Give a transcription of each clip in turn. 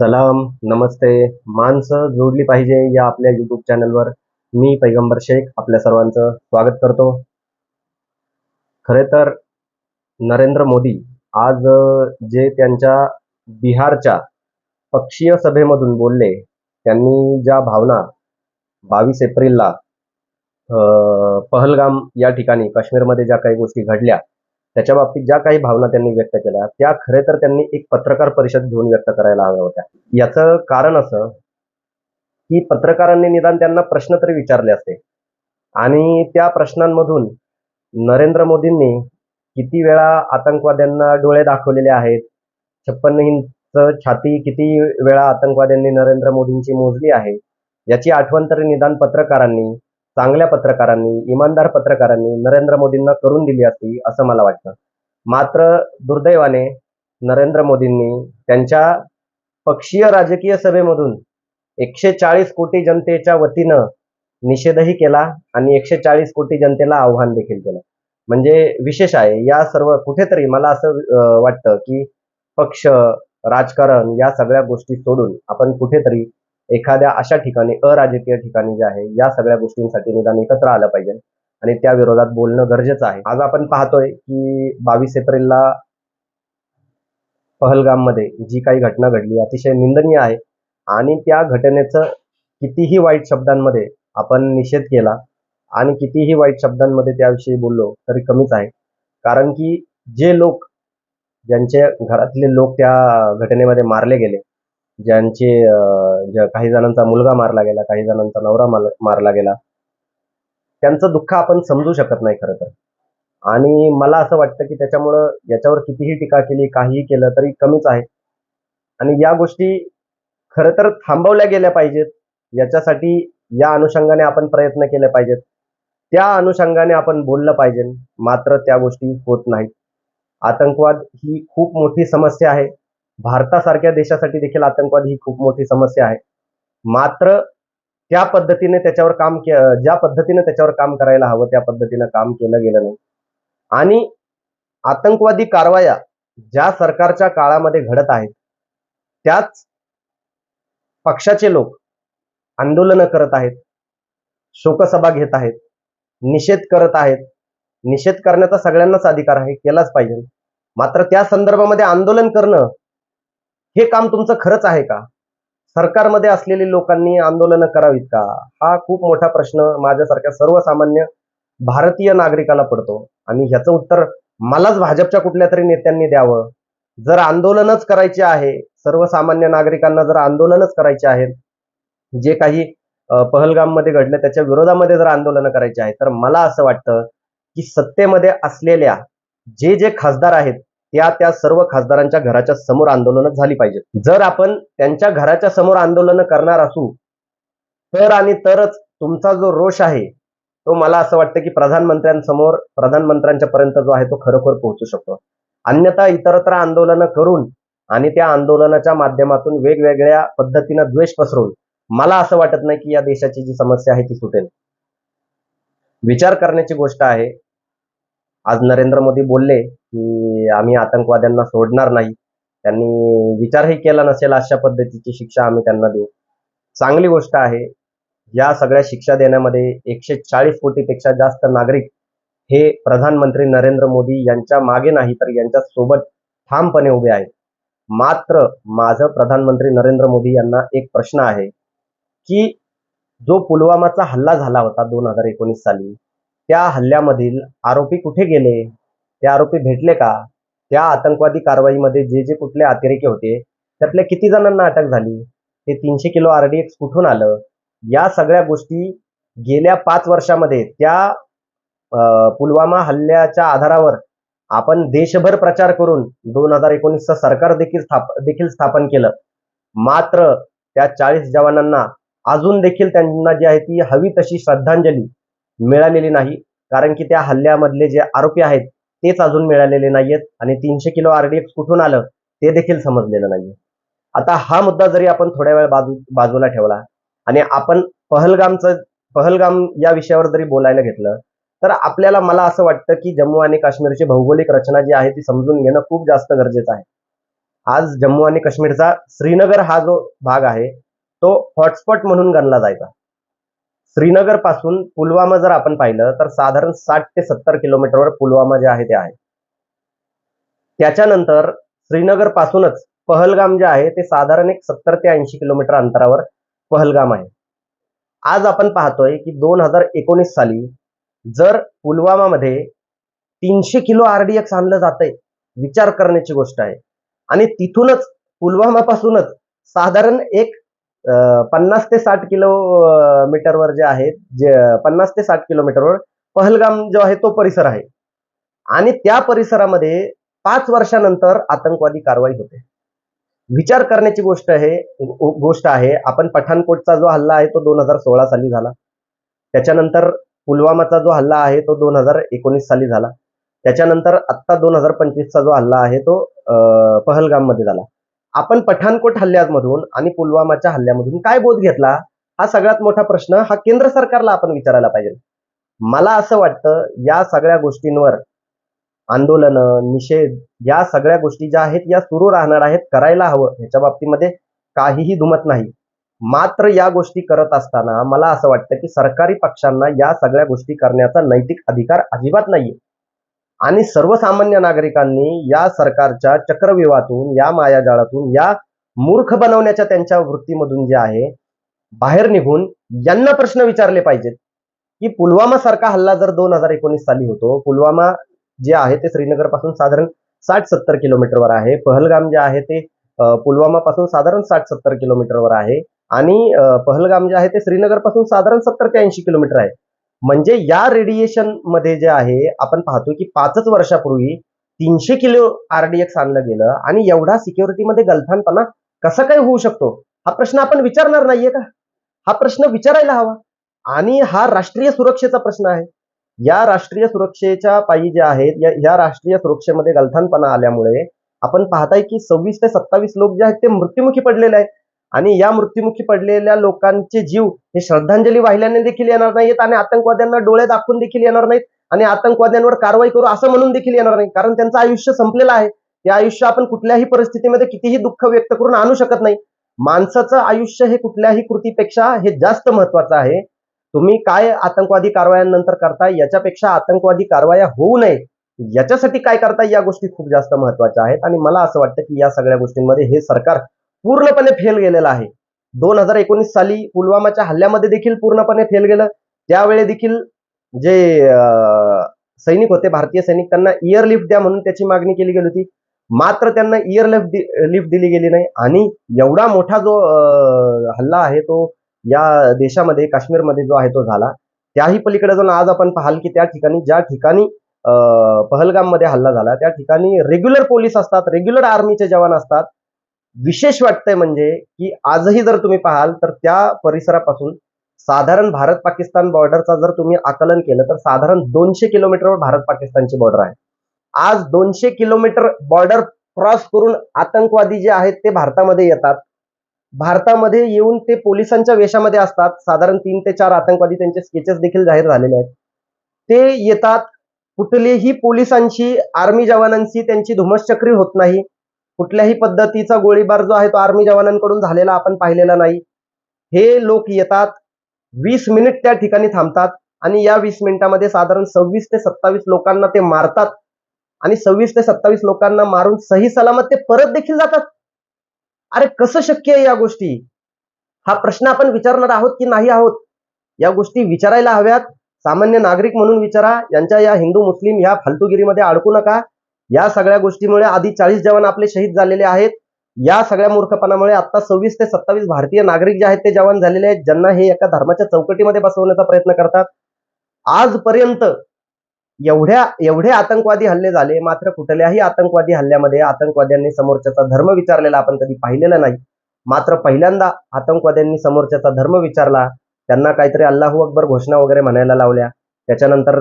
सलाम नमस्ते. माणसं जोडली पाहिजे या आपल्या युट्यूब चॅनलवर मी पैगंबर शेख आपल्या सर्वांचं स्वागत करतो. खरे तर नरेंद्र मोदी आज जे त्यांच्या बिहारच्या पक्षीय सभेमधून बोलले त्यांनी ज्या भावना बावीस एप्रिलला पहलगाम या ठिकाणी काश्मीरमध्ये ज्या काही गोष्टी घडल्या त्याच्या बाबतीत ज्या काही भावना त्यांनी व्यक्त केल्या त्या खरे तर त्यांनी एक पत्रकार परिषद घेऊन व्यक्त करायला हव्या होत्या. याचं कारण असं की पत्रकारांनी निदान त्यांना प्रश्न तरी विचारले असते. आणि त्या प्रश्नांमधून नरेंद्र मोदींनी किती वेळा आतंकवाद्यांना डोळे दाखवलेले आहेत छप्पन्न इंच छाती किती वेळा आतंकवाद्यांनी नरेंद्र मोदींची मोजली आहे याची आठवण तरी निदान पत्रकारांनी चांगल्या पत्रकारांनी इमानदार पत्रकारांनी नरेंद्र मोदींना करून दिली असती असं मला वाटतं. मात्र दुर्दैवाने नरेंद्र मोदींनी त्यांच्या पक्षीय राजकीय सभेमधून एकशे चाळीस कोटी जनतेच्या वतीनं निषेधही केला आणि एकशे चाळीस कोटी जनतेला आव्हान देखील केलं. म्हणजे विशेष आहे या सर्व कुठेतरी मला असं वाटतं की पक्ष राजकारण या सगळ्या गोष्टी सोडून आपण कुठेतरी एखाद्या अशा ठिकाणी अराजकीय ठिकाणी जे आहे या सगळ्या गोष्टींसाठी निदान एकत्र आलं पाहिजे. आणि त्या विरोधात बोलणं गरजेचं आहे. आज आपण पाहतोय की बावीस एप्रिलला पहलगाममध्ये जी काही घटना घडली अतिशय निंदनीय आहे. आणि त्या घटनेचं कितीही वाईट शब्दांमध्ये आपण निषेध केला आणि कितीही वाईट शब्दांमध्ये त्याविषयी बोललो तरी कमीच आहे. कारण की जे लोक ज्यांचे घरातले लोक त्या घटनेमध्ये मारले गेले ज्यांचे ज्या- काही जणांचा मुलगा मारला गेला काही जणांचा नवरा मार- मारला गेला त्यांचं दुःख आपण समजू शकत नाही खरं तर. आणि मला असं वाटतं की त्याच्यामुळं याच्यावर कितीही टीका केली काहीही केलं तरी कमीच आहे. आणि या गोष्टी खरं तर थांबवल्या गेल्या पाहिजेत. याच्यासाठी या अनुषंगाने आपण प्रयत्न केले पाहिजेत. त्या अनुषंगाने आपण बोललं पाहिजे. मात्र त्या गोष्टी होत नाहीत. आतंकवाद ही खूप मोठी समस्या आहे. भारतासारख्या देशासाठी देखील आतंकवाद ही खूप मोठी समस्या आहे. मात्र त्या पद्धतीने त्याच्यावर काम के ज्या पद्धतीने त्याच्यावर काम करायला हवं त्या पद्धतीनं काम केलं गेलं नाही. आणि आतंकवादी कारवाया ज्या सरकारच्या काळामध्ये घडत आहेत त्याच पक्षाचे लोक आंदोलनं करत आहेत शोकसभा घेत आहेत निषेध करत आहेत. निषेध करण्याचा सगळ्यांनाच अधिकार आहे केलाच पाहिजे. मात्र त्या संदर्भामध्ये आंदोलन करणं हे काम तुमचं खरंच आहे का? सरकारमध्ये असलेली लोकांनी आंदोलनं करावीत का? हा खूप मोठा प्रश्न माझ्यासारख्या सर्वसामान्य भारतीय नागरिकाला पडतो. आणि ह्याचं उत्तर मलाच भाजपच्या कुठल्या तरी नेत्यांनी द्यावं. जर आंदोलनच करायचे आहे सर्वसामान्य नागरिकांना जर आंदोलनच करायचे आहे जे काही पहलगाममध्ये घडलं त्याच्या विरोधामध्ये जर आंदोलनं करायची आहे तर मला असं वाटतं की सत्तेमध्ये असलेल्या जे जे खासदार आहेत त्या त्या सर्व खासदारांच्या घराच्या समोर आंदोलनं झाली पाहिजेत. जर आपण त्यांच्या घराच्या समोर आंदोलनं करणार असू तर आणि तरच तुमचा जो रोष आहे तो मला असं वाटतं की प्रधानमंत्र्यांसमोर प्रधानमंत्र्यांच्या पर्यंत जो आहे तो खरोखर पोहोचू शकतो. अन्यथा इतरत्र आंदोलनं करून आणि त्या आंदोलनाच्या माध्यमातून वेगवेगळ्या पद्धतीनं द्वेष पसरवून मला असं वाटत नाही की या देशाची जी समस्या आहे ती सुटेल. विचार करण्याची गोष्ट आहे. आज नरेंद्र मोदी बोलले की आम्ही आतंकवाद्यांना सोडणार नाही. त्यांनी विचारही केला नसेल अशा पद्धतीची शिक्षा आम्ही त्यांना देऊ. चांगली गोष्ट आहे या सगळ्या शिक्षा देण्यामध्ये एकशे चाळीस कोटीपेक्षा जास्त नागरिक हे प्रधानमंत्री नरेंद्र मोदी यांच्या मागे नाही तर यांच्या सोबत ठामपणे उभे आहेत. मात्र माझं प्रधानमंत्री नरेंद्र मोदी यांना एक प्रश्न आहे की जो पुलवामाचा हल्ला झाला होता दोन हजार एकोणीस साली त्या हल्ल्यामधील आरोपी कुठे गेले? ते आरोपी भेटले का? त्या आतंकवादी कारवाईमध्ये जे जे कुठले अतिरेकी होते त्यातल्या किती जणांना अटक झाली? ते तीनशे किलो आरडीएक्स कुठून आलं? या सगळ्या गोष्टी गेल्या पाच वर्षामध्ये त्या अं, पुलवामा हल्ल्याच्या आधारावर आपण देशभर प्रचार करून दोन हजार एकोणीसचं सरकार देखील स्थाप देखील स्थापन केलं. मात्र त्या चाळीस जवानांना अजून देखील त्यांना जी आहे ती हवी तशी श्रद्धांजली मिळालेली नाही. कारण की त्या हल्ल्यामधले जे आरोपी आहेत तेच अजून मिळालेले नाहीयेत आणि तीनशे किलो आरडीएक्स कुठून आलं ते देखील समजलेलं नाहीये. आता हा मुद्दा जरी आपण थोड्या वेळ बाजू बाजूला ठेवला आणि आपण पहलगामचं पहलगाम या विषयावर जरी बोलायला घेतलं तर आपल्याला मला असं वाटतं की जम्मू आणि काश्मीरची भौगोलिक रचना जी आहे ती समजून घेणं खूप जास्त गरजेचं आहे. आज जम्मू आणि काश्मीरचा श्रीनगर हा जो भाग आहे तो हॉटस्पॉट म्हणून गणला जायचा. श्रीनगरपासून पुलवामा जर आपण पाहिलं तर साधारण साठ ते सत्तर किलोमीटरवर पुलवामा जे आहे ते आहे. त्याच्यानंतर श्रीनगर पासूनच पहलगाम जे आहे ते साधारण एक सत्तर ते ऐंशी किलोमीटर अंतरावर पहलगाम आहे. आज आपण पाहतोय की दोन हजार एकोणीस साली जर पुलवामामध्ये तीनशे किलो आरडीएक्स आणलं जातंय विचार करण्याची गोष्ट आहे. आणि तिथूनच पुलवामा पासूनच साधारण एक पन्नास ते साठ किलो मीटरवर जे आहे जे पन्नास ते साठ किलोमीटरवर पहलगाम जो आहे तो परिसर आहे. आणि त्या परिसरामध्ये पाच वर्षानंतर आतंकवादी कारवाई होते. विचार करण्याची गोष्ट आहे गोष्ट आहे आपण पठाणकोटचा जो हल्ला आहे तो दोन हजार सोळा साली झाला. त्याच्यानंतर पुलवामाचा जो हल्ला आहे तो दोन हजार एकोणीस साली झाला. त्याच्यानंतर आत्ता दोन हजार पंचवीसचा जो हल्ला आहे तो अं, पहलगाममध्ये झाला. आपण पठाणकोट हल्ल्यामधून आणि पुलवामाच्या हल्ल्यामधून काय बोध घेतला? हा सगळ्यात मोठा प्रश्न हा केंद्र सरकारला आपण विचारायला पाहिजे. मला असं वाटतं या सगळ्या गोष्टींवर आंदोलन निषेध या सगळ्या गोष्टी ज्या आहेत या सुरू राहणार आहेत करायला हवं. ह्याच्या बाबतीमध्ये काहीही दुमत नाही. मात्र या गोष्टी करत असताना मला असं वाटतं की सरकारी पक्षांना या सगळ्या गोष्टी करण्याचा नैतिक अधिकार अजिबात नाहीये. आणि सर्वसामान्य नागरिकांनी या सरकारच्या चक्रव्यूहातून या मायाजाळातून या मूर्ख बनवण्याच्या त्यांच्या वृत्तीमधून जे आहे बाहेर निघून यांना प्रश्न विचारले पाहिजेत. की पुलवामा सारखा हल्ला जर दोन हजार एकोणीस साली होतो पुलवामा जे आहे ते श्रीनगरपासून साधारण साठ सत्तर किलोमीटरवर आहे. पहलगाम जे आहे ते पुलवामा पासून साधारण साठ सत्तर किलोमीटरवर आहे. आणि पहलगाम जे आहे ते श्रीनगरपासून साधारण सत्तर ते ऐंशी किलोमीटर आहे. म्हणजे या रेडिएशनमध्ये जे आहे आपण पाहतो की पाचच वर्षापूर्वी तीनशे किलो आरडीएक्स आणलं गेलं आणि एवढा सिक्युरिटीमध्ये गलथानपणा कसा काय होऊ शकतो? हा प्रश्न आपण विचारणार नाहीये का? हा प्रश्न विचारायला हवा. आणि हा राष्ट्रीय सुरक्षेचा प्रश्न आहे. या राष्ट्रीय सुरक्षेच्या पायी ज्या आहेत या या राष्ट्रीय सुरक्षेमध्ये गलथानपणा आल्यामुळे आपण पाहताय की सव्वीस ते सत्तावीस लोक जे आहेत ते मृत्युमुखी पडलेले आहेत. आणि या मृत्युमुखी पडलेल्या लोकांचे जीव हे श्रद्धांजली वाहिल्याने देखील येणार नाहीत आणि आतंकवाद्यांना डोळे दाखवून देखील येणार नाहीत आणि आतंकवाद्यांवर कारवाई करू असं म्हणून देखील येणार नाही कारण त्यांचं आयुष्य संपलेलं आहे. ते आयुष्य आपण कुठल्याही परिस्थितीमध्ये कितीही दुःख व्यक्त करून आणू शकत नाही. माणसाचं आयुष्य हे कुठल्याही कृतीपेक्षा हे जास्त महत्वाचं आहे. तुम्ही काय आतंकवादी कारवायांनंतर करताय? याच्यापेक्षा आतंकवादी कारवाया होऊ नये. याच्यासाठी काय करताय? या गोष्टी खूप जास्त महत्त्वाच्या आहेत. आणि मला असं वाटतं की या सगळ्या गोष्टींमध्ये हे सरकार पूर्णपणे फेल गेलेला आहे. दोन हजार एकोणीस साली पुलवामाच्या हल्ल्यामध्ये देखील पूर्णपणे फेल गेलं. त्यावेळी देखील जे सैनिक होते भारतीय सैनिक त्यांना इयर लिफ्ट द्या म्हणून त्याची मागणी केली गेली होती. मात्र त्यांना इयर लिफ्ट लिफ्ट दिली गेली नाही. आणि एवढा मोठा जो हल्ला आहे तो या देशामध्ये काश्मीरमध्ये जो आहे तो झाला. त्याही पलीकडे जाऊन आज आपण पाहाल की त्या ठिकाणी ज्या ठिकाणी पहलगाममध्ये हल्ला झाला त्या ठिकाणी रेग्युलर पोलीस असतात रेग्युलर आर्मीचे जवान असतात. विशेष वाटतंय म्हणजे की आजही जर तुम्ही पाहाल तर त्या परिसरापासून साधारण भारत पाकिस्तान बॉर्डरचा जर तुम्ही आकलन केलं तर साधारण दोनशे किलोमीटरवर भारत पाकिस्तानची बॉर्डर आहे. आज दोनशे किलोमीटर बॉर्डर क्रॉस करून आतंकवादी जे आहेत ते भारतामध्ये येतात. भारतामध्ये येऊन ते पोलिसांच्या वेशामध्ये असतात. साधारण तीन ते चार आतंकवादी त्यांचे स्केचेस देखील जाहीर झालेले आहेत. ते येतात. कुठलीही पोलिसांची आर्मी जवानांची त्यांची धुमसचक्री होत नाही. कुठल्याही पद्धतीचा गोळीबार जो आहे तो आर्मी जवानांकडून झालेला आपण पाहिलेला नाही. हे लोक येतात वीस मिनिट त्या ठिकाणी थांबतात आणि या वीस मिनिटामध्ये साधारण सव्वीस ते सत्तावीस लोकांना ते मारतात आणि सव्वीस ते सत्तावीस लोकांना मारून सही सलामत ते परत देखील जातात. अरे कसं शक्य आहे या गोष्टी? हा प्रश्न आपण विचारणार आहोत की नाही आहोत? या गोष्टी विचारायला हव्यात. सामान्य नागरिक म्हणून विचारा. यांच्या या हिंदू मुस्लिम या फालतुगिरीमध्ये अडकू नका. या सगळ्या गोष्टीमुळे आधी चाळीस जवान आपले शहीद झालेले आहेत. या सगळ्या मूर्खपणामुळे आता सव्वीस ते सत्तावीस भारतीय नागरिक जे आहेत ते जवान झालेले आहेत ज्यांना हे एका धर्माच्या चौकटीमध्ये बसवण्याचा प्रयत्न करतात. आजपर्यंत एवढ्या एवढे आतंकवादी हल्ले झाले मात्र कुठल्याही आतंकवादी हल्ल्यामध्ये आतंकवाद्यांनी समोरच्याचा धर्म विचारलेला आपण कधी पाहिलेला नाही. मात्र पहिल्यांदा आतंकवाद्यांनी समोरच्याचा धर्म विचारला त्यांना काहीतरी अल्लाहू अकबर घोषणा वगैरे म्हणायला लावल्या. त्याच्यानंतर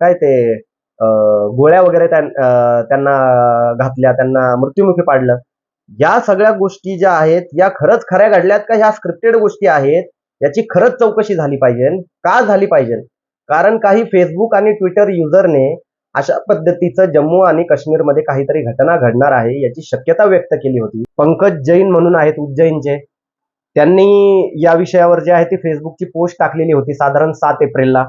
काय ते गोळ्या वगैरे त्यांना घातल्या त्यांना मृत्युमुखी पाडलं. या सगळ्या गोष्टी ज्या आहेत या खरंच खऱ्या घडल्यात का? ह्या स्क्रिप्टेड गोष्टी आहेत याची खरंच चौकशी झाली पाहिजे. का झाली पाहिजे? कारण काही फेसबुक आणि ट्विटर युजरने अशा पद्धतीचं जम्मू आणि काश्मीरमध्ये काहीतरी घटना घडणार आहे याची शक्यता व्यक्त केली होती. पंकज जैन म्हणून आहेत उज्जैनचे त्यांनी या विषयावर जे आहे ती फेसबुकची पोस्ट टाकलेली होती साधारण सात एप्रिलला.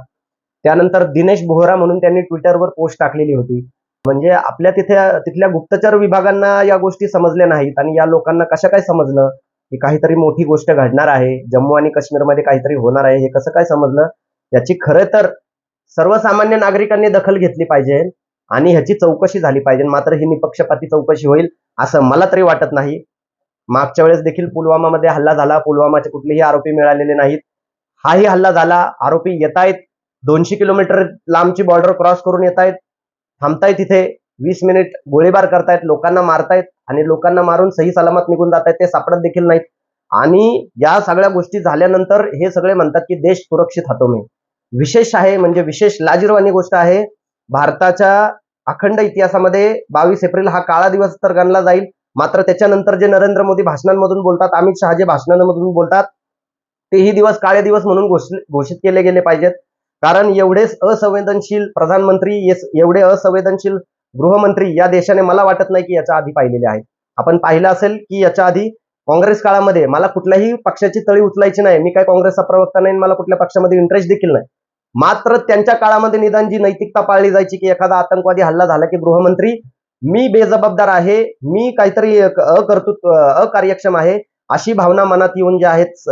त्यानंतर दिनेश बोहरा म्हणून त्यांनी ट्विटरवर पोस्ट टाकलेली होती. म्हणजे आपल्या तिथे तिथल्या गुप्तचर विभागांना या गोष्टी समजल्या नाहीत आणि या लोकांना कशा काय समजलं? की काहीतरी मोठी गोष्ट घडणार आहे. जम्मू आणि काश्मीरमध्ये काहीतरी होणार आहे. हे कसं काय समजलं? याची खरं तर सर्वसामान्य नागरिकांनी दखल घेतली पाहिजे आणि ह्याची चौकशी झाली पाहिजे. मात्र ही निपक्षपाती चौकशी होईल असं मला तरी वाटत नाही. मागच्या वेळेस देखील पुलवामामध्ये हल्ला झाला. पुलवामाचे कुठलेही आरोपी मिळालेले नाहीत. हाही हल्ला झाला. आरोपी येत आहेत दोनशे किलोमीटर लांबची बॉर्डर क्रॉस करून येत आहेत. थांबताय तिथे वीस मिनिट गोळीबार करतायत लोकांना मारतायत आणि लोकांना मारून सही सलामत निघून जात आहेत ते सापडत देखील नाहीत. आणि या सगळ्या गोष्टी झाल्यानंतर हे सगळे म्हणतात की देश सुरक्षित हातो मी. विशेष आहे म्हणजे विशेष लाजिरवाणी गोष्ट आहे भारताच्या अखंड इतिहासामध्ये बावीस एप्रिल हा काळा दिवस तर गणला जाईल. मात्र त्याच्यानंतर जे नरेंद्र मोदी भाषणांमधून बोलतात अमित शहा जे भाषणांमधून बोलतात तेही दिवस काळे दिवस म्हणून घोषित केले गेले पाहिजेत. कारण एवढेच असंवेदनशील प्रधानमंत्री एवढे असंवेदनशील गृहमंत्री या देशाने मला वाटत नाही की याच्या आधी पाहिलेले आहेत. आपण पाहिलं असेल की याच्या आधी काँग्रेस काळामध्ये मला कुठल्याही पक्षाची तळी उचलायची नाही. मी काय काँग्रेसचा प्रवक्ता नाही मला कुठल्या पक्षामध्ये इंटरेस्ट देखील नाही. मात्र त्यांच्या काळामध्ये निदान जी नैतिकता पाळली जायची की एखादा आतंकवादी हल्ला झाला की गृहमंत्री मी बेजबाबदार आहे मी काहीतरी अकर्तृत्व अकार्यक्षम आहे अशी भावना मनात येऊन जे आहेत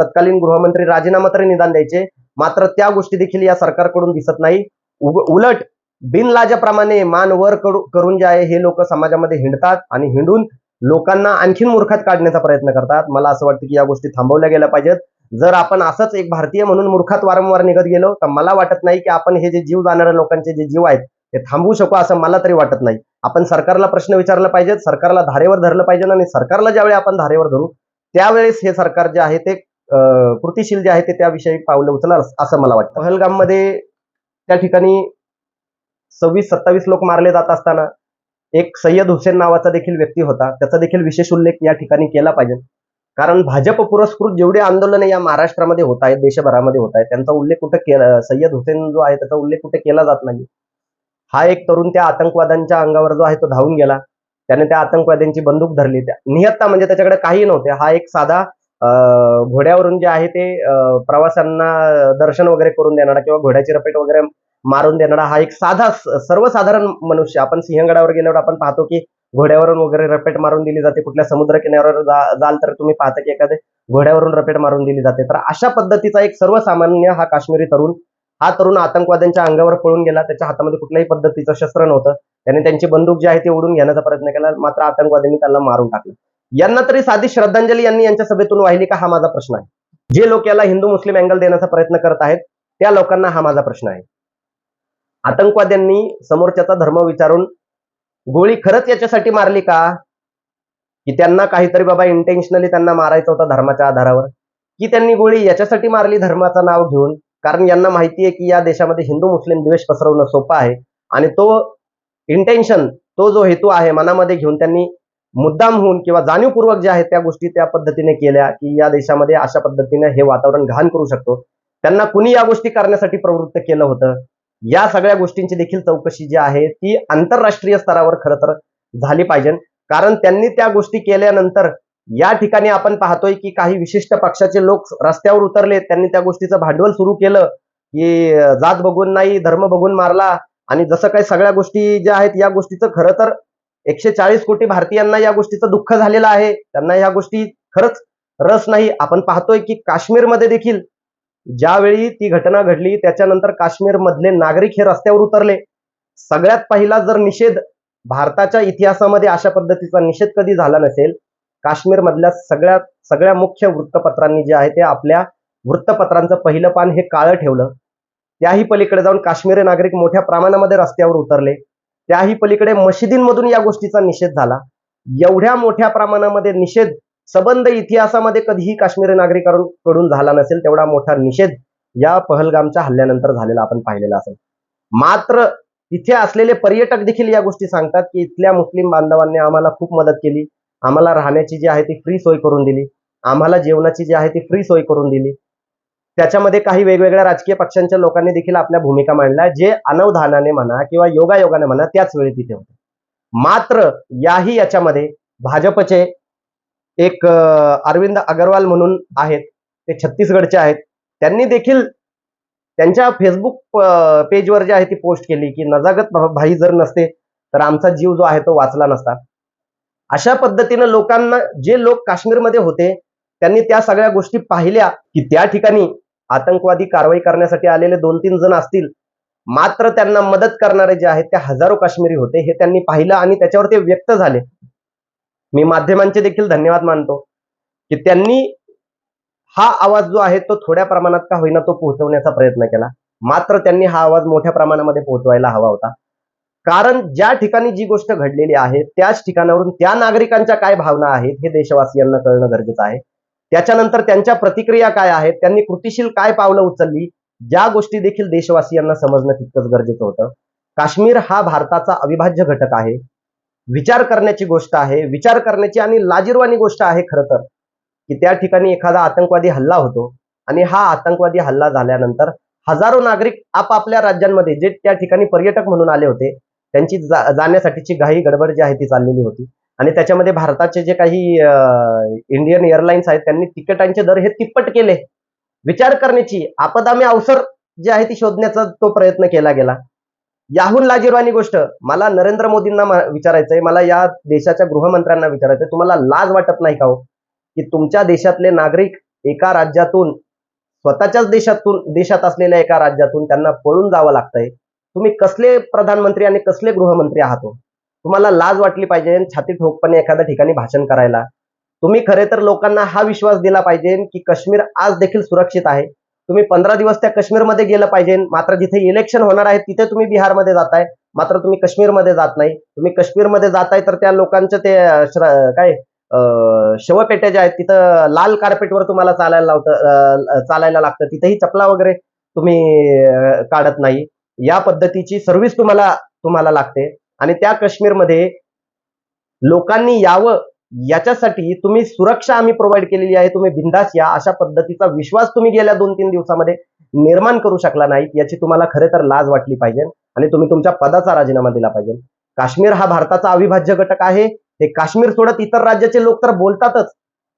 तत्कालीन गृहमंत्री राजीनामा तरी निदान द्यायचे. मात्र त्या गोष्टी देखील या सरकारकडून दिसत नाही. उलट बिनलाजाप्रमाणे मान वर करू- करून जे आहे हे लोक समाजामध्ये हिंडतात आणि हिंडून लोकांना आणखीन मूर्खात काढण्याचा प्रयत्न करतात. मला असं वाटतं की या गोष्टी थांबवल्या गेल्या पाहिजेत. जर आपण असंच एक भारतीय म्हणून मूर्खात वारंवार निघत गेलो तर मला वाटत नाही की आपण हे जे जीव जाणाऱ्या लोकांचे जे जीव आहेत ते थांबवू शकू असं मला तरी वाटत नाही. आपण सरकारला प्रश्न विचारला पाहिजेत सरकारला धारेवर धरलं पाहिजे आणि सरकारला ज्यावेळी आपण धारेवर धरू त्यावेळेस हे सरकार जे आहे ते कृतिशील जे आहे ते त्याविषयी पावलं उचलणार असं मला वाटतं. पहलगाममध्ये त्या ठिकाणी सव्वीस सत्तावीस लोक मारले जात असताना एक सय्यद हुसेन नावाचा देखील व्यक्ती होता. त्याचा देखील विशेष उल्लेख या ठिकाणी केला पाहिजे. कारण भाजप पुरस्कृत जेवढे आंदोलन या महाराष्ट्रामध्ये होत आहेत देशभरामध्ये होत आहेत त्यांचा उल्लेख कुठे केला सय्यद हुसेन जो आहे त्याचा उल्लेख कुठे केला जात नाही हा एक तरुण त्या आतंकवाद्यांच्या अंगावर जो आहे तो धावून गेला. त्याने त्या आतंकवाद्यांची बंदूक धरली. त्या निहत्ता म्हणजे त्याच्याकडे काही नव्हते. हा एक साधा घोड्यावरून जे आहे ते प्रवाशांना दर्शन वगैरे करून देणारा किंवा घोड्याची रपेट वगैरे मारून देणारा हा एक साधा सर्वसाधारण मनुष्य. आपण सिंहगडावर गेल्यावर आपण पाहतो की घोड्यावरून वगैरे रपेट मारून दिली जाते. कुठल्या समुद्र किनाऱ्यावर जाल तर तुम्ही पाहता की एखादे घोड्यावरून रपेट मारून दिली जाते. तर अशा पद्धतीचा एक सर्वसामान्य हा काश्मीरी तरुण हा तरुण आतंकवाद्यांच्या अंगावर पळून गेला. त्याच्या हातामध्ये कुठल्याही पद्धतीचं शस्त्र नव्हतं. त्याने त्यांची बंदूक जी आहे ती ओढून घेण्याचा प्रयत्न केला. मात्र आतंकवाद्यांनी त्याला मारून टाकलं. यांना तरी साधी श्रद्धांजली यांनी यांच्या सभेतून वाहिली का हा माझा प्रश्न आहे. जे लोक याला हिंदू मुस्लिम अँगल देण्याचा प्रयत्न करत आहेत त्या लोकांना हा माझा प्रश्न आहे. आतंकवाद्यांनी समोरच्याचा धर्म विचारून गोळी खरंच याच्यासाठी मारली का? की त्यांना काहीतरी बाबा इंटेन्शनली त्यांना मारायचा होता धर्माच्या आधारावर? की त्यांनी गोळी याच्यासाठी मारली धर्माचं नाव घेऊन? कारण यांना माहिती आहे की या देशामध्ये हिंदू मुस्लिम द्वेष पसरवणं सोपं आहे. आणि तो इंटेन्शन तो जो हेतू आहे मनामध्ये घेऊन त्यांनी मुद्दाम होऊन किंवा जाणीवपूर्वक जे आहेत त्या गोष्टी त्या पद्धतीने केल्या की या देशामध्ये अशा पद्धतीने हे वातावरण घाण करू शकतो. त्यांना कुणी या गोष्टी करण्यासाठी प्रवृत्त केलं होतं? या सगळ्या गोष्टींची देखील चौकशी जी आहे ती आंतरराष्ट्रीय स्तरावर खरं तर झाली पाहिजे. कारण त्यांनी त्या गोष्टी केल्यानंतर या ठिकाणी आपण पाहतोय की काही विशिष्ट पक्षाचे लोक रस्त्यावर उतरले. त्यांनी त्या गोष्टीचं भांडवल सुरू केलं की जात बघून नाही धर्म बघून मारला. आणि जसं काही सगळ्या गोष्टी ज्या आहेत या गोष्टीचं खरं तर एकशे चाळीस कोटी भारतीयांना या गोष्टीचं दुःख झालेलं आहे. त्यांना या गोष्टी खरंच रस नाही. आपण पाहतोय की काश्मीरमध्ये देखील ज्यावेळी ती घटना घडली त्याच्यानंतर काश्मीर मधले नागरिक हे रस्त्यावर उतरले. सगळ्यात पहिला जर निषेध भारताच्या इतिहासामध्ये अशा पद्धतीचा निषेध कधी झाला नसेल काश्मीर मधल्या सगळ्या सगळ्या मुख्य वृत्तपत्रांनी जे आहे ते आपल्या वृत्तपत्रांचं पहिलं पान हे काळं ठेवलं. त्याही पलीकडे जाऊन काश्मीरी नागरिक मोठ्या प्रमाणामध्ये रस्त्यावर उतरले. त्याही पलीकडे मशिदींमधून या गोष्टीचा निषेध झाला. एवढ्या मोठ्या प्रमाणामध्ये निषेध सबंध इतिहासामध्ये कधीही काश्मीरी नागरिकांकडून झाला नसेल तेवढा मोठा निषेध या पहलगामच्या हल्ल्यानंतर झालेला आपण पाहिलेला असेल. मात्र तिथे असलेले पर्यटक देखील या गोष्टी सांगतात की इथल्या मुस्लिम बांधवांनी आम्हाला खूप मदत केली. आम्हाला राहण्याची जी आहे ती फ्री सोय करून दिली. आम्हाला जेवणाची जी आहे ती फ्री सोय करून दिली. त्याच्यामध्ये काही वेगवेगळ्या राजकीय पक्षांच्या लोकांनी देखील आपल्या भूमिका मांडल्या जे अनवधानाने म्हणा किंवा योगायोगाने म्हणा त्याच वेळी तिथे होते. मात्र याही याच्यामध्ये भाजपचे एक अरविंद अगरवाल म्हणून आहेत ते छत्तीसगडचे आहेत त्यांनी देखील त्यांच्या फेसबुक पेजवर जे आहे ती पोस्ट केली की नजागत भाई जर नसते तर आमचा जीव जो आहे तो वाचला नसता. अशा पद्धतीनं लोकांना जे लोक काश्मीरमध्ये होते त्यांनी त्या सगळ्या गोष्टी पाहिल्या की त्या ठिकाणी आतंकवादी कारवाई करण्यासाठी आलेले दोन तीन जण असतील मात्र त्यांना मदत करणारे जे आहेत ते हजारो काश्मीरी होते हे त्यांनी पाहिलं आणि त्याच्यावर ते व्यक्त झाले. मी माध्यमांचे देखील धन्यवाद मानतो की त्यांनी हा आवाज जो आहे तो थोड्या प्रमाणात का होईना तो पोहोचवण्याचा प्रयत्न केला. मात्र त्यांनी हा आवाज मोठ्या प्रमाणामध्ये पोहोचवायला हवा होता. कारण ज्या ठिकाणी जी गोष्ट घडलेली आहे त्याच ठिकाणावरून त्या नागरिकांच्या काय भावना आहेत हे देशवासियांना कळणं गरजेचं आहे. त्याच्यानंतर त्यांच्या प्रतिक्रिया काय आहेत? त्यांनी कृतीशील काय पावलं उचलली? ज्या गोष्टी देखील देशवासियांना समजणं तितकंच गरजेचं होतं. काश्मीर हा भारताचा अविभाज्य घटक आहे. विचार करण्याची गोष्ट आहे. विचार करण्याची आणि लाजीरवाणी गोष्ट आहे खरं तर की त्या ठिकाणी एखादा आतंकवादी हल्ला होतो आणि हा आतंकवादी हल्ला झाल्यानंतर हजारो नागरिक आपापल्या राज्यांमध्ये जे त्या ठिकाणी पर्यटक म्हणून आले होते त्यांची जा- जाण्यासाठीची घाई गडबड जी आहे ती चाललेली होती. आणि त्याच्यामध्ये भारताचे जे काही इंडियन एअरलाइन्स आहेत त्यांनी तिकिटांचे दर हे तिप्पट केले. विचार करण्याची आपदामी अवसर जे आहे ती शोधण्याचा तो प्रयत्न केला गेला. याहून लाजीरवाणी गोष्ट मला नरेंद्र मोदींना विचारायचंय मला या देशाच्या गृहमंत्र्यांना विचारायचंय तुम्हाला लाज वाटत नाही का हो? की तुमच्या देशातले नागरिक एका राज्यातून स्वतःच्याच देशातून देशात असलेल्या एका राज्यातून त्यांना पळून जावं लागतंय. तुम्ही कसले प्रधानमंत्री आणि कसले गृहमंत्री आहात हो? तुम्हाला लाज वाटली पाहिजे छाती ठोकपणे एखाद्या ठिकाणी भाषण करायला. तुम्ही खरे तर लोकांना हा विश्वास दिला पाहिजे की काश्मीर आज देखील सुरक्षित आहे. तुम्ही पंधरा दिवस त्या काश्मीरमध्ये गेलं पाहिजे मात्र जिथे इलेक्शन होणार आहे तिथे तुम्ही बिहारमध्ये जाताय. मात्र तुम्ही काश्मीरमध्ये जात नाही. तुम्ही काश्मीरमध्ये जाताय तर त्या लोकांचं ते काय शवपेट्या ज्या आहेत तिथं लाल कार्पेटवर तुम्हाला चालायला लावतं चालायला लागतं. तिथेही चपला वगैरे तुम्ही काढत नाही. या पद्धतीची सर्व्हिस तुम्हाला तुम्हाला लागते. आणि त्या काश्मीरमध्ये लोकांनी यावं याच्यासाठी तुम्ही सुरक्षा आम्ही प्रोव्हाइड केलेली आहे तुम्ही बिंदास या अशा पद्धतीचा विश्वास तुम्ही गेल्या दोन तीन दिवसामध्ये निर्माण करू शकला नाही याची तुम्हाला खरे तर लाज वाटली पाहिजे आणि तुम्ही तुमच्या पदाचा राजीनामा दिला पाहिजे. काश्मीर हा भारताचा अविभाज्य घटक आहे हे काश्मीर सोडत इतर राज्याचे लोक तर बोलतातच.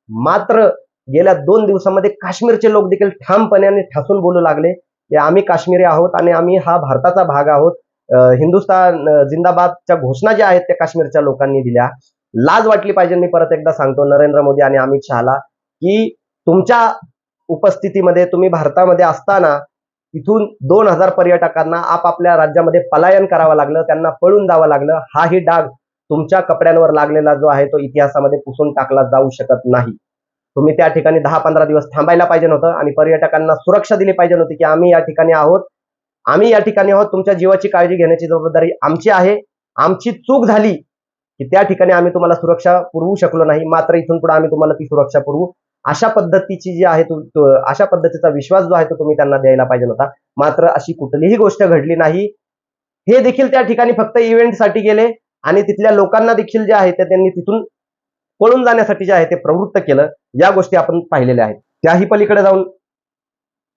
मात्र गेल्या दोन दिवसामध्ये काश्मीरचे लोक देखील ठामपणे आणि ठासून बोलू लागले की आम्ही काश्मीरी आहोत आणि आम्ही हा भारताचा भाग आहोत हिंदुस्थान जिंदाबादच्या घोषणा ज्या आहेत त्या काश्मीरच्या लोकांनी दिल्या. लाज वाटली पाहिजे मी परत एकदा सांगतो नरेंद्र मोदी आणि अमित शहाला की तुमच्या उपस्थितीमध्ये तुम्ही भारतामध्ये असताना तिथून दोन हजार पर्यटकांना आपापल्या राज्यामध्ये पलायन करावं लागलं त्यांना पळून जावं लागलं. हाही डाग तुमच्या कपड्यांवर लागलेला जो आहे तो इतिहासामध्ये पुसून टाकला जाऊ शकत नाही. तुम्ही त्या ठिकाणी दहा पंधरा दिवस थांबायला पाहिजे होतं आणि पर्यटकांना सुरक्षा दिली पाहिजे होती की आम्ही या ठिकाणी आहोत. आम्ही या ठिकाणी आहोत. तुमच्या जीवाची काळजी घेण्याची जबाबदारी आमची आहे. आमची चूक झाली की त्या ठिकाणी आम्ही तुम्हाला सुरक्षा पुरवू शकलो नाही. मात्र इथून पुढे आम्ही तुम्हाला ती सुरक्षा पुरवू. अशा पद्धतीची जी आहे अशा पद्धतीचा विश्वास जो आहे तो तुम्ही त्यांना द्यायला पाहिजे होता. मात्र अशी कुठलीही गोष्ट घडली नाही. हे देखील त्या ठिकाणी फक्त इव्हेंटसाठी गेले आणि तिथल्या लोकांना देखील जे आहे ते त्यांनी तिथून पळून जाण्यासाठी जे आहे ते प्रवृत्त केलं. या गोष्टी आपण पाहिलेल्या आहेत. त्याही पलीकडे जाऊन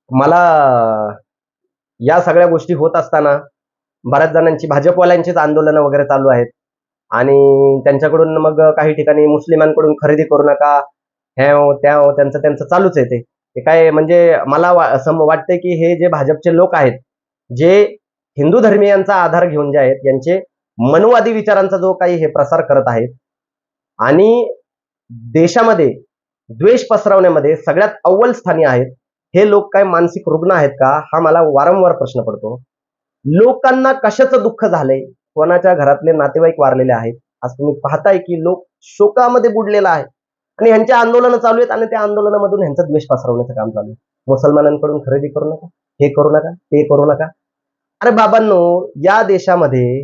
मला या सगळ्या गोष्टी होत असताना बऱ्याच जणांची भाजपवाल्यांचीच आंदोलनं वगैरे चालू आहेत. आणि त्यांच्याकडून मग काही ठिकाणी मुस्लिमांकडून खरेदी करू नका हे हो, त्या हो, त्यांचं त्यांचं चालूच आहे ते. काय म्हणजे मला वा- सम वाटतंय की हे जे भाजपचे लोक आहेत जे हिंदू धर्मियांचा आधार घेऊन जे आहेत यांचे मनवादी विचारांचा जो काही हे प्रसार करत आहेत आणि देशामध्ये द्वेष पसरवण्यामध्ये सगळ्यात अव्वल स्थानी आहेत हे लोक काय मानसिक रुग्ण आहेत का? हा मला वारंवार प्रश्न पडतो. लोकांना कशाचं दुःख झालंय? कोणाच्या घरातले नातेवाईक वारलेले आहेत? आज तुम्ही पाहताय की लोक शोकामध्ये बुडलेला आहे. आणि ह्यांच्या आंदोलनं चालू आहेत आणि त्या आंदोलनामधून ह्यांचा द्वेष पसरवण्याचं काम चालू आहे. मुसलमानांकडून खरेदी करू नका. हे करू नका. ते करू नका. अरे बाबांनो या देशामध्ये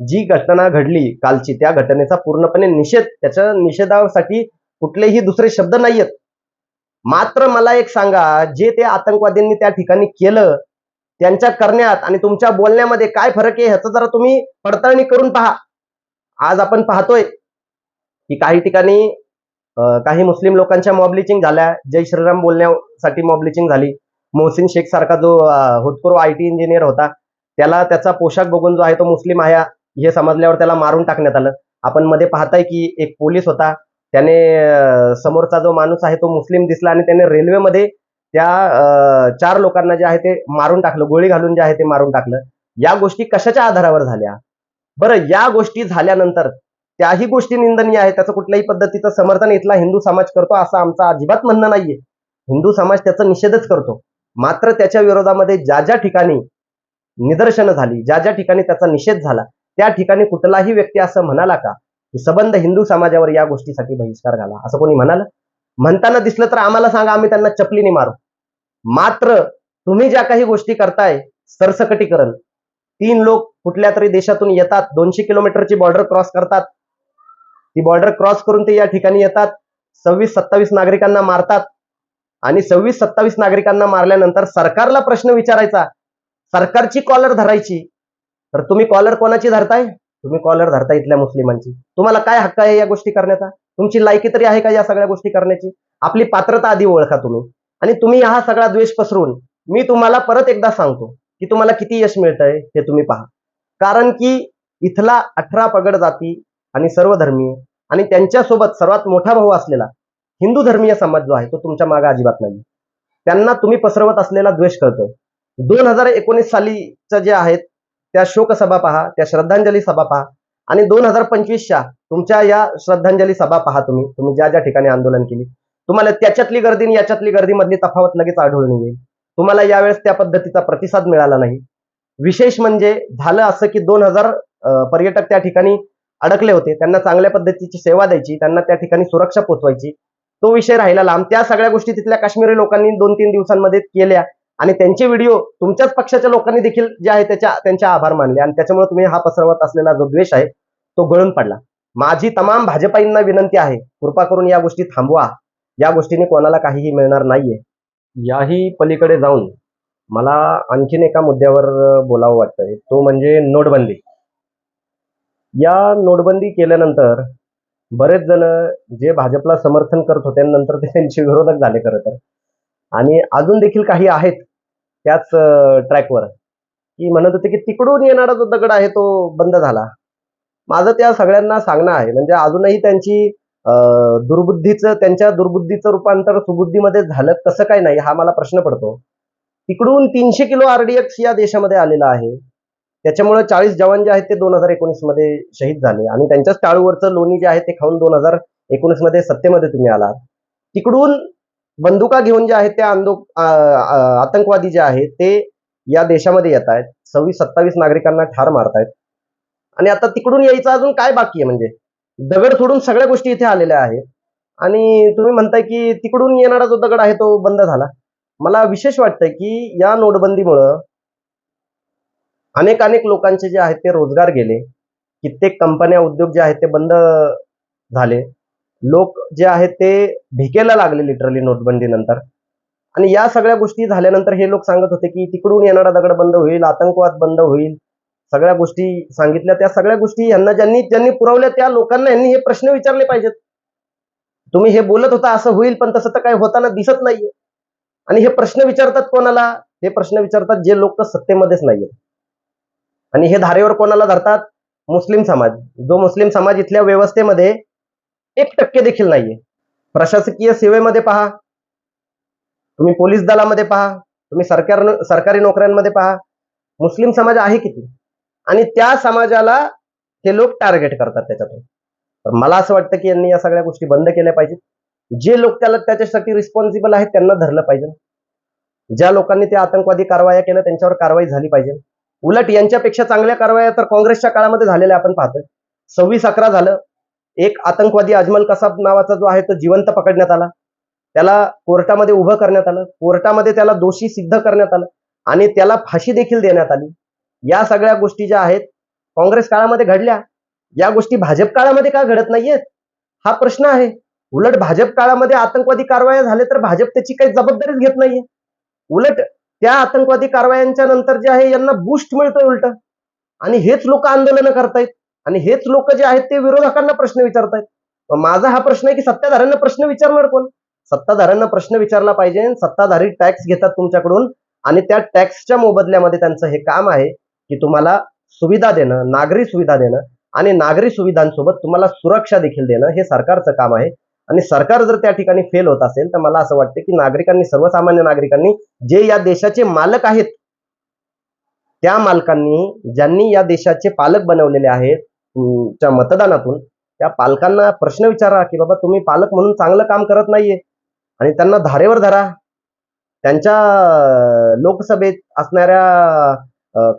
जी घटना घडली कालची त्या घटनेचा पूर्णपणे निषेध त्याच्या निषेधासाठी कुठलेही दुसरे शब्द नाहीयेत. मात्र मला एक सांगा जे ते आतंकवाद्यांनी त्या ठिकाणी केलं त्यांच्या करण्यात आणि तुमच्या बोलण्यामध्ये काय फरक आहे ह्याचं जरा तुम्ही पडताळणी करून पहा. आज आपण पाहतोय की काही ठिकाणी काही मुस्लिम लोकांच्या मॉबलिचिंग झाल्या. जय श्रीराम बोलण्यासाठी मॉबलिचिंग झाली. मोहसिन शेख सारखा जो अं, आय टी इंजिनियर होता त्याला त्याचा पोशाख बघून जो आहे तो मुस्लिम आहे हे समजल्यावर त्याला मारून टाकण्यात आलं. आपण मध्ये पाहताय की एक पोलीस होता त्याने समोरचा जो माणूस आहे तो मुस्लिम दिसला आणि त्याने रेल्वेमध्ये त्या अं, चार लोकांना जे आहे ते मारून टाकलं गोळी घालून जे आहे ते मारून टाकलं. या गोष्टी कशाच्या आधारावर झाल्या? बरं या गोष्टी झाल्यानंतर त्याही गोष्टी निंदनीय आहे त्याचं कुठल्याही पद्धतीचं समर्थन इथला हिंदू समाज करतो असं आमचं अजिबात म्हणणं नाहीये. हिंदू समाज त्याचा निषेधच करतो. मात्र त्याच्या विरोधामध्ये ज्या ज्या ठिकाणी निदर्शनं झाली ज्या ज्या ठिकाणी त्याचा निषेध झाला त्या ठिकाणी कुठलाही व्यक्ती असं म्हणाला का? की सबंध हिंदू समाजावर या गोष्टीसाठी बहिष्कार झाला असं कोणी म्हणाल? म्हणताना दिसलं तर आम्हाला सांगा आम्ही त्यांना चपलीने मारू. मात्र तुम्ही ज्या काही गोष्टी करताय सरसकटीकरण तीन लोक कुठल्या तरी देशातून येतात दोनशे किलोमीटरची बॉर्डर क्रॉस करतात. ती बॉर्डर क्रॉस करून ते या ठिकाणी येतात सव्वीस सत्तावीस नागरिकांना मारतात आणि सव्वीस सत्तावीस नागरिकांना मारल्यानंतर सरकारला प्रश्न विचारायचा सरकारची कॉलर धरायची. तर तुम्ही कॉलर कोणाची धरताय? तुम्ही कॉलर धरता इथल्या मुस्लिमांची. तुम्हाला काय हक्क आहे या गोष्टी करण्याचा? तुमची लायकी तरी आहे का या सगळ्या गोष्टी करण्याची? आपली पात्रता आधी ओळखा तुम्ही. आणि तुम्ही हा सगळा द्वेष पसरून मी तुम्हाला परत एकदा सांगतो की तुम्हाला किती यश मिळतंय हे तुम्ही पहा. कारण की इथला अठरा पगड जाती आणि सर्व धर्मीय आणि त्यांच्यासोबत सर्वात मोठा भाऊ असलेला हिंदू धर्मीय समाज जो आहे तो तुमच्या मागे अजिबात नाही त्यांना तुम्ही पसरवत असलेला द्वेष कळतोय. दोन हजार एकोणीस सालीचं जे आहेत त्या शोकसभा पहा त्या श्रद्धांजली सभा पहा. आणि दोन हजार पंचवीसच्या तुमच्या या श्रद्धांजली सभा पहा तुम्ही. तुम्ही ज्या ज्या ठिकाणी आंदोलन केली. तुम्हाला त्याच्यातली गर्दी आणि याच्यातली गर्दीमधली तफावत लगेच आढळून येईल. तुम्हाला यावेळेस त्या पद्धतीचा प्रतिसाद मिळाला नाही. विशेष म्हणजे झालं असं की दोन हजार पर्यटक त्या ठिकाणी अडकले होते. त्यांना चांगल्या पद्धतीची सेवा द्यायची त्यांना त्या ठिकाणी सुरक्षा पोचवायची. तो विषय राहिला लांब. त्या सगळ्या गोष्टी तिथल्या काश्मीरी लोकांनी दोन तीन दिवसांमध्ये केल्या. आणि त्यांचे व्हिडिओ तुमच्याच पक्षाच्या लोकांनी देखील जे आहे त्याच्या त्यांचे आभार मानले. आणि त्याच्यामुळे तुम्ही हा पसरवत असलेला जो द्वेष आहे तो गळून पडला. माझी तमाम भाजपाईंना विनंती आहे कृपा करून या गोष्टी थांबवा. या गोष्टीने कोणाला काहीही मिळणार नाहीये. याही पलीकडे जाऊन मला आणखीन एका मुद्द्यावर बोलावं वाटतंय. तो म्हणजे नोटबंदी. या नोटबंदी केल्यानंतर बरेच जण जे भाजपला समर्थन करत होते नंतर ते त्यांचे विरोधक झाले खरं तर. आणि अजून देखील काही आहेत त्याच ट्रॅकवर की म्हणत होते की तिकडून येणारा जो दगड आहे तो बंद झाला. माझं त्या सगळ्यांना सांगणं आहे म्हणजे अजूनही त्यांची दुर्बुद्धीचं त्यांच्या दुर्बुद्धीचं रूपांतर सुबुद्धीमध्ये झालं कसं काय नाही हा मला प्रश्न पडतो. तिकडून तीनशे किलो आरडीएक्स या देशामध्ये आलेला आहे. त्याच्यामुळे चाळीस जवान जे आहेत ते दोन हजार एकोणीसमध्ये शहीद झाले. आणि त्यांच्याच टाळूवरचं लोणी जे आहे ते खाऊन दोन हजार एकोणीसमध्ये सत्तेमध्ये तुम्ही आलात. तिकडून बंदुका घेऊन जे आहेत ते आंदो आतंकवादी जे आहेत ते या देशामध्ये येत आहेत. सव्वीस सत्तावीस नागरिकांना ठार मारतायत. आणि आता तिकडून यायचं अजून काय बाकी आहे म्हणजे? दगड सोडून सगळ्या गोष्टी इथे आलेल्या आहेत. आणि तुम्ही म्हणताय की तिकडून येणारा जो दगड आहे तो बंद झाला. मला विशेष वाटतंय की या नोटबंदीमुळं अनेक अनेक लोकांचे जे आहेत ते रोजगार गेले. कित्येक कंपन्या उद्योग जे आहेत ते बंद झाले. लोक जे आहेत ते भिकेला लागले लिटरली नोटबंदी नंतर आणि या सगळ्या गोष्टी झाल्यानंतर हे लोक सांगत होते की तिकडून येणारा दगड बंद होईल आतंकवाद बंद होईल. सगळ्या गोष्टी सांगितल्या. त्या सगळ्या गोष्टी यांना ज्यांनी ज्यांनी पुरवल्या त्या लोकांना यांनी हे प्रश्न विचारले पाहिजेत. तुम्ही हे बोलत होता असं होईल पण तसं तर काही होताना दिसत नाहीये. आणि हे प्रश्न विचारतात कोणाला? हे प्रश्न विचारतात जे लोक सत्तेमध्येच नाहीयेत आणि हे धारेवर कोणाला धरतात? मुस्लिम समाज. जो मुस्लिम समाज इथल्या व्यवस्थेमध्ये एक टक्के देखील नाहीये. प्रशासकीय सेवेमध्ये पहा. तुम्ही पोलीस दलामध्ये पहा. तुम्ही सरकार सरकारी नोकऱ्यांमध्ये पहा. मुस्लिम समाज आहे किती? आणि त्या समाजाला ते लोक टार्गेट करतात त्याच्यातून. तर मला असं वाटतं की यांनी या सगळ्या गोष्टी बंद केल्या पाहिजेत. जे लोक त्याला त्याच्यासाठी रिस्पॉन्सिबल आहेत त्यांना धरलं पाहिजे. ज्या लोकांनी त्या आतंकवादी कारवाया केल्या त्यांच्यावर कारवाई झाली पाहिजे. उलट यांच्यापेक्षा चांगल्या कारवाया तर काँग्रेसच्या काळामध्ये झालेल्या आपण पाहतोय. सव्वीस अकरा झालं. एक आतंकवादी अजमल कसाब नावाचा जो आहे तो जिवंत पकडण्यात आला. त्याला कोर्टामध्ये उभं करण्यात आलं. कोर्टामध्ये त्याला दोषी सिद्ध करण्यात आलं. आणि त्याला फाशी देखील देण्यात आली. या सगळ्या गोष्टी ज्या आहेत काँग्रेस काळामध्ये घडल्या. या गोष्टी भाजप काळामध्ये का घडत नाहीयेत? हा प्रश्न आहे. उलट भाजप काळामध्ये आतंकवादी कारवाया झाले तर भाजप त्याची काही जबाबदारीच घेत नाहीये. उलट त्या आतंकवादी कारवायांच्या नंतर जे आहे यांना बूस्ट मिळतोय उलट. आणि हेच लोक आंदोलनं करतायत. आणि हेच लोक जे आहेत ते विरोधकांना प्रश्न विचारतायत. माझा हा प्रश्न आहे की सत्ताधाऱ्यांना प्रश्न विचारणार कोण? सत्ताधाऱ्यांना प्रश्न विचारला पाहिजे सत्ताधारी टॅक्स घेतात तुमच्याकडून आणि त्या टॅक्सच्या मोबदल्यामध्ये त्यांचं हे काम आहे की तुम्हाला सुविधा देणं नागरी सुविधा देणं आणि नागरी सुविधांसोबत तुम्हाला सुरक्षा देखील देणं हे सरकारचं काम आहे. आणि सरकार जर त्या ठिकाणी फेल होत असेल तर मला असं वाटतं की नागरिकांनी सर्वसामान्य नागरिकांनी जे या देशाचे मालक आहेत त्या मालकांनी ज्यांनी या देशाचे पालक बनवलेले आहेत च्या मतदानातून त्या पालकांना प्रश्न विचारा की बाबा तुम्ही पालक म्हणून चांगलं काम करत नाहीये. आणि त्यांना धारेवर धरा. त्यांच्या लोकसभेत असणाऱ्या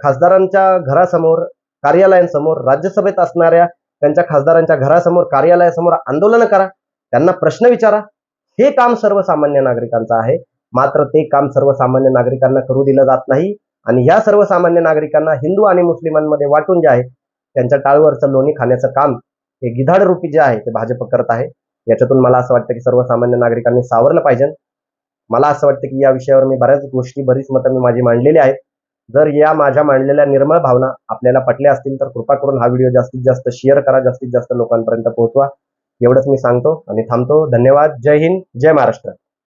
खासदारांच्या घरासमोर कार्यालयांसमोर राज्यसभेत असणाऱ्या त्यांच्या खासदारांच्या घरासमोर कार्यालयासमोर आंदोलन करा. त्यांना प्रश्न विचारा. हे काम सर्वसामान्य नागरिकांचं आहे. मात्र ते काम सर्वसामान्य नागरिकांना करू दिलं जात नाही. आणि ह्या सर्वसामान्य नागरिकांना हिंदू आणि मुस्लिमांमध्ये वाटून जे आहे त्यांच्या टाळवरचं लोणी खाण्याचं काम हे गिधाड रूपी जे आहे ते भाजप करत आहे. याच्यातून मला असं वाटतं की सर्वसामान्य नागरिकांनी सावरलं पाहिजे. मला असं वाटतं की या विषयावर मी बऱ्याच गोष्टी बरीच मतं मी माझी मांडलेली आहेत. जर या माझ्या मांडलेल्या निर्मळ भावना आपल्याला पटल्या असतील तर कृपा करून हा व्हिडिओ जास्तीत जास्त शेअर करा जास्तीत जास्त लोकांपर्यंत पोहोचवा. एवढंच मी सांगतो आणि थांबतो. धन्यवाद. जय हिंद. जय महाराष्ट्र.